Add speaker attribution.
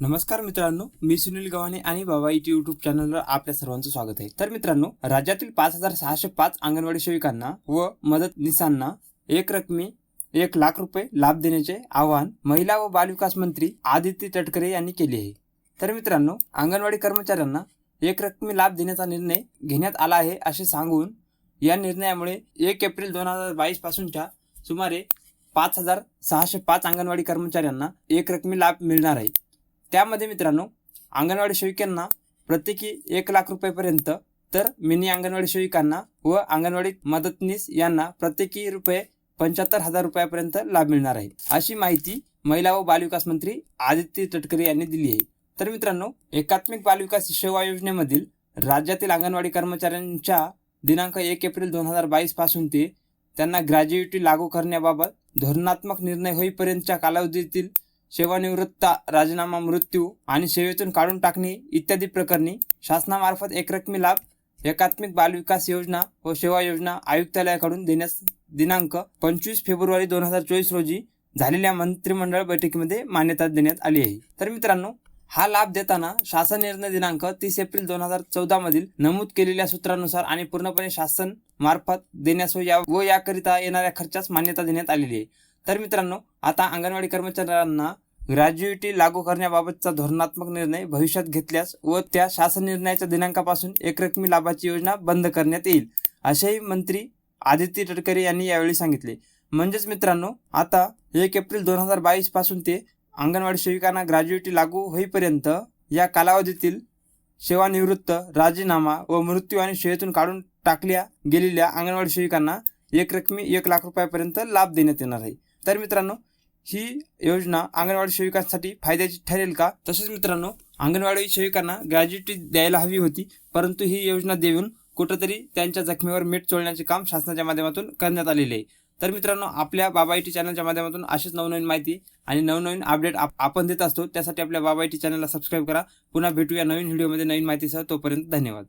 Speaker 1: नमस्कार मित्रांनो मी सुनील गव्हाणे आणि बाबा इटी युट्यूब चॅनलवर आपल्या सर्वांचं स्वागत आहे. तर मित्रांनो राज्यातील पाच हजार सहाशे पाच अंगणवाडी सेविकांना व मदतनीसांना एक रकमी एक लाख रुपये लाभ देण्याचे आवाहन महिला व बालविकास मंत्री आदित्य तटकरे यांनी केले आहे. तर मित्रांनो अंगणवाडी कर्मचाऱ्यांना एक रकमी लाभ देण्याचा निर्णय घेण्यात आला आहे असे सांगून या निर्णयामुळे एक एप्रिल दोन हजार बावीस पासूनच्या सुमारे पाच हजार सहाशे पाच अंगणवाडी कर्मचाऱ्यांना एक रकमी लाभ मिळणार आहे. त्यामध्ये मित्रांनो अंगणवाडी सेविकांना प्रत्येकी एक लाख रुपयेपर्यंत तर मिनी अंगणवाडी सेविकांना व अंगणवाडी मदतनीस यांना प्रत्येकी रुपये पंच्याहत्तर हजार रुपयापर्यंत लाभ मिळणार आहे. अशी माहिती महिला व बालविकास मंत्री आदित्य तटकरे यांनी दिली आहे. तर मित्रांनो एकात्मिक बालविकास सेवा योजनेमधील राज्यातील अंगणवाडी कर्मचाऱ्यांच्या दिनांक एक एप्रिल दोन हजार बावीसपासून ते त्यांना ग्रॅज्युएटी लागू करण्याबाबत धोरणात्मक निर्णय होईपर्यंतच्या कालावधीतील सेवानिवृत्ता राजीनामा मृत्यू आणि सेवेतून काढून टाकणे इत्यादी प्रकरणी शासनामार्फत एकरकमी लाभ एकात्मिक बालविकास योजना व सेवा योजना आयुक्तालयाकडून देण्यास दिनांक पंचवीस फेब्रुवारी दोन हजार चोवीस रोजी झालेल्या मंत्रिमंडळ बैठकीमध्ये मान्यता देण्यात आली आहे. तर मित्रांनो हा लाभ देताना शासन निर्णय दिनांक तीस एप्रिल दोन हजार चौदा मधील नमूद केलेल्या सूत्रानुसार आणि पूर्णपणे शासन मार्फत देण्यास व या व याकरिता येणाऱ्या खर्चास मान्यता देण्यात आलेली आहे. तर मित्रांनो आता अंगणवाडी कर्मचाऱ्यांना ग्रॅज्युएटी लागू करण्याबाबतचा धोरणात्मक निर्णय भविष्यात घेतल्यास व त्या शासन निर्णयाच्या दिनांकापासून एकरकमी लाभाची योजना बंद करण्यात येईल असेही मंत्री आदित्य तटकरे यांनी यावेळी सांगितले. म्हणजेच मित्रांनो आता एक एप्रिल दोन हजार बावीसपासून ते अंगणवाडी सेविकांना ग्रॅज्युएटी लागू होईपर्यंत या कालावधीतील सेवानिवृत्त राजीनामा व मृत्यू आणि सेवेतून काढून टाकल्या गेलेल्या अंगणवाडी सेविकांना एक रकमी एक लाख रुपयापर्यंत लाभ देण्यात येणार आहे. तर मित्रांनो ही योजना अंगणवाडी सेविकांसाठी फायद्याची ठरेल का? तसेच मित्रांनो अंगणवाडी सेविकांना ग्रॅज्युएटी द्यायला हवी होती परंतु ही योजना देऊन कुठंतरी त्यांच्या जखमेवर मीठ चोळण्याचे काम शासनाच्या माध्यमातून करण्यात आलेले आहे. तर मित्रांनो आपल्या बाबा आय टी चॅनलच्या माध्यमातून अशीच नवनवीन माहिती आणि नवनवीन अपडेट आपण देत असतो त्यासाठी आपल्या बाबा आय टी चॅनलला सबस्क्राईब करा. पुन्हा भेटूया नवीन व्हिडिओमध्ये नवीन माहितीसह तोपर्यंत धन्यवाद.